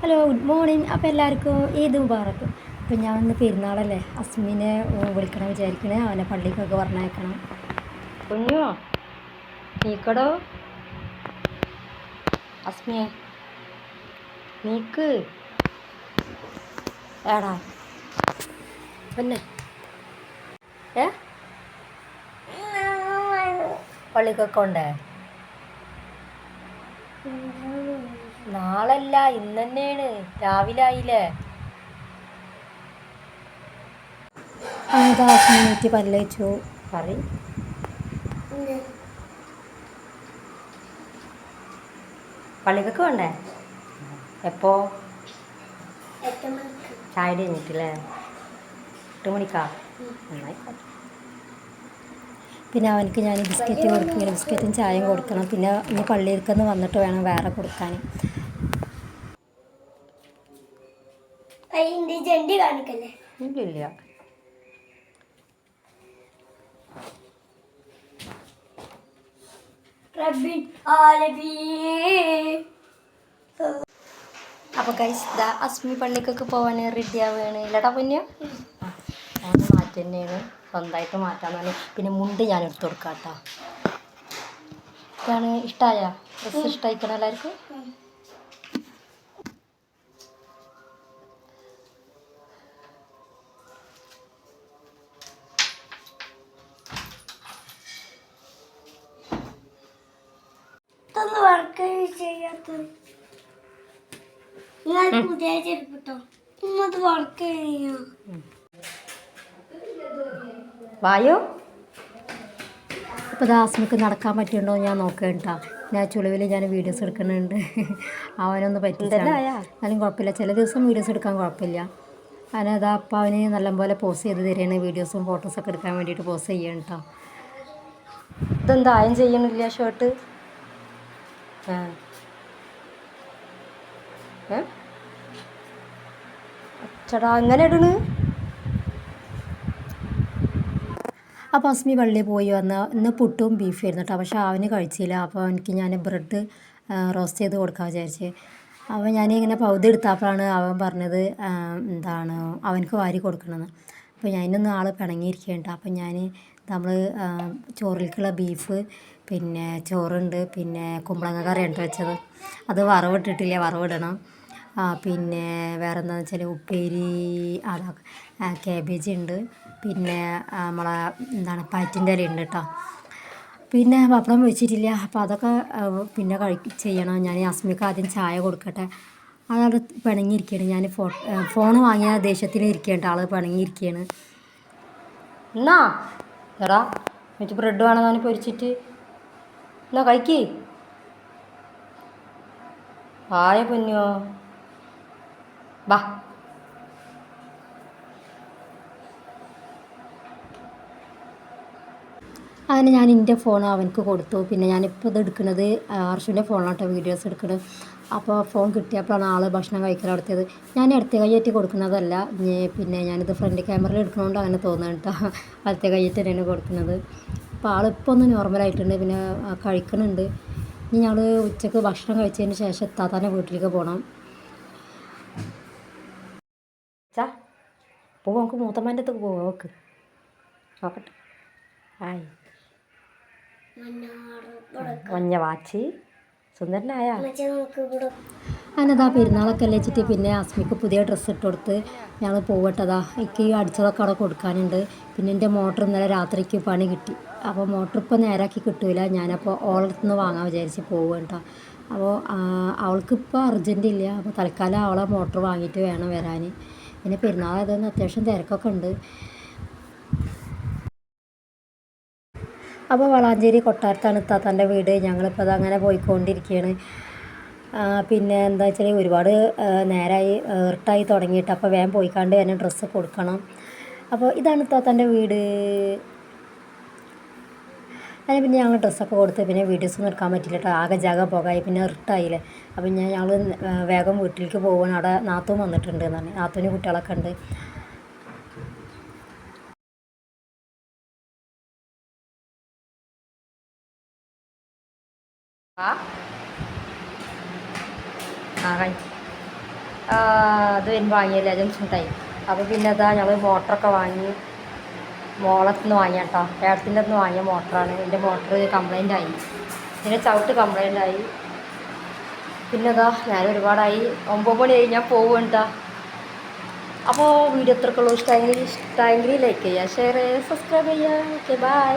Hello good morning അപ്പോൾ എല്ലാവർക്കും ഈദ് മുബാറക്ക്. അപ്പോൾ ഞാൻ ഇന്ന് പെരുന്നാളല്ലേ? അസ്മിനെ വിളിക്കണം വിചാരിക്കണേ. അവനെ പള്ളിക്കൊക്കെ പറഞ്ഞയക്കണം. കുഞ്ഞോ നീക്കടോ. അസ്മിയെ നീക്ക്. ഏടാ പിന്നെ. ഏ? പള്ളിക്കൊക്കെ ഉണ്ടേ നാളല്ല ഇന്ന് തന്നെയാണ് രാവിലെ ആയില്ലേ പല്ലേച്ചു. പറ പള്ളിക്കൊക്കെ വേണ്ടേ എപ്പോ? ചായ കഴിഞ്ഞിട്ടില്ലേ? എട്ട് മണിക്കാ? നന്നായിക്കോട്ടെ പിന്നെ അവനക്ക് ഞാൻ ബിസ്ക്കറ്റ് കൊടുക്കുകയാണ് ബിസ്ക്കറ്റും ചായയും കൊടുക്കണം. പിന്നെ ഇനി പള്ളിയിൽക്കൊന്ന് വന്നിട്ട് വേണം വേറെ കൊടുക്കാൻ. അതിന്റെ ജെണ്ടി കാണിക്കല്ലേ? ഇല്ലില്ല. റബ്ബിൻ ആലമീൻ അപ്പോൾ കൈസ് ഇതാ അസ്മി പള്ളിക്കൊക്കെ പോവാന് റെഡി ആവുകയാണ് ഇല്ലടാ പൊന്നു? ഞാൻ മാറ്റി തന്നെയാണ് സ്വന്തമായിട്ട് മാറ്റാന്ന് പറഞ്ഞ് പിന്നെ മുണ്ട് ഞാൻ എടുത്തു കൊടുക്കാം കേട്ടോ ഡ്രസ് ഇഷ്ടമായ ഡ്രസ്സ് ഇഷ്ടമായിക്കണം എല്ലാവർക്കും? ഇതൊന്ന് വർക്ക് ചെയ്യാത്ത. നിങ്ങൾ പുതിയ ചെരുപ്പിട്ടോ ഇന്നത് വർക്ക് ചെയ്യോ. വായോ? ഇപ്പോൾ ദാസ്മിക്ക് നടക്കാൻ പറ്റുന്നുണ്ടോ ഞാൻ നോക്കാം ഞാൻ ചുളിവിൽ ഞാൻ വീഡിയോസ് എടുക്കുന്നുണ്ട്. അവനൊന്ന് പറ്റില്ല എന്നാലും കുഴപ്പമില്ല. ചില ദിവസം വീഡിയോസ് എടുക്കാൻ കുഴപ്പമില്ല. അവനതാ അപ്പം അവന് നല്ലപോലെ പോസ് ചെയ്ത് തരികയാണ്. വീഡിയോസും ഫോട്ടോസൊക്കെ എടുക്കാൻ വേണ്ടിയിട്ട് പോസ് ചെയ്യണം കേട്ടോ. ഇതെന്താ? ആയം ചെയ്യണില്ല ഷർട്ട് അച്ചടാ അങ്ങനെ ഇടണ്? അപ്പോൾ അസ്മി പള്ളി പോയി വന്ന് ഇന്ന് പുട്ടും ബീഫും ആയിരുന്നു കേട്ടോ. പക്ഷേ അവന് കഴിച്ചില്ല. അപ്പോൾ എനിക്ക് ഞാൻ ബ്രെഡ് റോസ്റ്റ് ചെയ്ത് കൊടുക്കാൻ വിചാരിച്ച്. അപ്പോൾ ഞാൻ ഇങ്ങനെ പൗതി എടുത്തപ്പോഴാണ് അവൻ പറഞ്ഞത് എന്താണ് അവനക്ക് വാരി കൊടുക്കണമെന്ന്. അപ്പോൾ ഞാനൊന്ന് ആൾ പിണങ്ങിയിരിക്കുകയുണ്ട് അപ്പോൾ ഞാൻ നമ്മൾ ചോറിലേക്കുള്ള ബീഫ് പിന്നെ ചോറുണ്ട് പിന്നെ കുമ്പളങ്ങ കറിയാണ് വെച്ചത്. അത് വറവിട്ടിട്ടില്ല വറവിടണം. പിന്നെ വേറെ എന്താണെന്ന് വെച്ചാൽ ഉപ്പേരി അതാ കാബേജ് ഉണ്ട്. പിന്നെ നമ്മളെ എന്താണ് പാറ്റിന്റെ ഇല ഉണ്ട് കേട്ടോ പിന്നെ പപ്പടം വെച്ചിട്ടില്ല അപ്പോൾ അതൊക്കെ പിന്നെ കഴി ചെയ്യണം. ഞാൻ അസ്മിക്ക് ആദ്യം ചായ കൊടുക്കട്ടെ. അതവിടെ പിണങ്ങിയിരിക്കുകയാണ് ഞാൻ ഫോ ഫോൺ വാങ്ങിയ ദേഷ്യത്തിന് ഇരിക്കുകയാണ് ആൾ പിണങ്ങിയിരിക്കുകയാണ് എന്നാ? എടാ എനിക്ക് ബ്രെഡ് വേണമെന്ന് പൊരിച്ചിട്ട്. എന്നാ കഴിക്ക്. ആയ പൊന്നോ. വാ. അങ്ങനെ ഞാൻ എന്റെ ഫോൺ അവനക്ക് കൊടുത്തു. പിന്നെ ഞാനിപ്പോൾ ഇത് എടുക്കുന്നത് അർഷുവിന്റെ ഫോണിലാട്ടോ വീഡിയോസ് എടുക്കുന്നത് അപ്പോൾ ഫോൺ കിട്ടിയപ്പോഴാണ് ആൾ ഭക്ഷണം കഴിക്കാൻ നടത്തിയത് ഞാൻ ഇടത്തെ കൈയേറ്റ് കൊടുക്കുന്നതല്ല. പിന്നെ ഞാനിത് ഫ്രണ്ട് ക്യാമറയിൽ എടുക്കണോണ്ട് അങ്ങനെ തോന്നുന്നു കേട്ടോ വലത്തെ കൈയേറ്റ് തന്നെയാണ് കൊടുക്കുന്നത്. അപ്പോൾ ആളിപ്പോൾ ഒന്ന് നോർമലായിട്ടുണ്ട് പിന്നെ കഴിക്കണുണ്ട് ഇനി ഞങ്ങൾ ഉച്ചയ്ക്ക് ഭക്ഷണം കഴിച്ചതിന് ശേഷം എത്താത്താന്റെ വീട്ടിലേക്ക് പോകണം ചാ പോവാം നമുക്ക് മൂത്തമ്മന്റെ അടുത്ത് പോകും നോക്ക് നോക്കട്ടെ. ആയി. മഞ്ഞ വാച്ച്. സുന്ദരനായ. അതിനതാ പെരുന്നാളൊക്കെ അല്ലേ വെച്ചിട്ട് പിന്നെ അസ്മിക്ക് പുതിയ ഡ്രസ്സ് ഇട്ട് കൊടുത്ത് ഞങ്ങൾ പോവട്ടതാ. എനിക്ക് അടിച്ചതൊക്കെ അവിടെ കൊടുക്കാനുണ്ട്. പിന്നെ എന്റെ മോട്ടർ ഇന്നലെ രാത്രിക്ക് പണി കിട്ടി. അപ്പോൾ മോട്ടർ ഇപ്പോൾ നേരാക്കി കിട്ടൂല. ഞാനപ്പോൾ ഓളടുത്ത് നിന്ന് വാങ്ങാൻ വിചാരിച്ച് പോവുക കേട്ടോ അപ്പോൾ അവൾക്കിപ്പോൾ അർജന്റ് ഇല്ല. അപ്പോൾ തൽക്കാലം അവളെ മോട്ടർ വാങ്ങിയിട്ട് വേണം വരാൻ. പിന്നെ പെരുന്നാളായതുകൊണ്ട് അത്യാവശ്യം തിരക്കൊക്കെ ഉണ്ട്. അപ്പോൾ വളാഞ്ചേരി കൊട്ടാരത്താണ് ഇത്താത്തന്റെ വീട്. ഞങ്ങളിപ്പോൾ അത് അങ്ങനെ പോയിക്കൊണ്ടിരിക്കുകയാണ്. പിന്നെ എന്താ വെച്ചാൽ ഒരുപാട് നേരമായി ഇർട്ടായി തുടങ്ങിയിട്ട് അപ്പോൾ വേഗം പോയിക്കാണ്ട് തന്നെ ഡ്രസ്സ് കൊടുക്കണം. അപ്പോൾ ഇതാണ് താത്തന്റെ വീട്. അതിന് പിന്നെ ഞങ്ങൾ ഡ്രസ്സൊക്കെ കൊടുത്ത് പിന്നെ വീഡിയോസൊന്നും എടുക്കാൻ പറ്റില്ല കേട്ടോ ആകെ ജാഗ പോകായി പിന്നെ ഇർട്ടായില്ലേ അപ്പം ഞാൻ ഞങ്ങൾ വേഗം വീട്ടിലേക്ക് പോവാണ്. അവിടെ നാത്തൂൻ വന്നിട്ടുണ്ട് എന്ന് പറഞ്ഞു നാത്തൂന് കുട്ടികളൊക്കെ ഉണ്ട്. ആ? കഴി അത് വരുമ്പോൾ വാങ്ങിയല്ലേ അതും ഉണ്ടായി അപ്പോൾ പിന്നെ അതാ ഞങ്ങൾ മോട്ടറൊക്കെ വാങ്ങി മോളത്ത് നിന്ന് വാങ്ങിയ കേട്ടോ ഏടത്തിന്റെ നിന്ന് വാങ്ങിയ മോട്ടറാണ്. എന്റെ മോട്ടർ കംപ്ലൈന്റ് ആയി. പിന്നെ ചവിട്ട് കംപ്ലൈന്റ് ആയി. പിന്നെ അതാ ഞാൻ ഒരുപാടായി. ഒമ്പത് മണി ഞാൻ പോകും കേട്ടോ അപ്പോൾ വീഡിയോ എത്രക്കുള്ളൂ ഇഷ്ടമായെങ്കിൽ ഇഷ്ടമായെങ്കിൽ ലൈക്ക് ചെയ്യുക ഷെയർ ചെയ്യുക സബ്സ്ക്രൈബ് ചെയ്യുക. Okay bye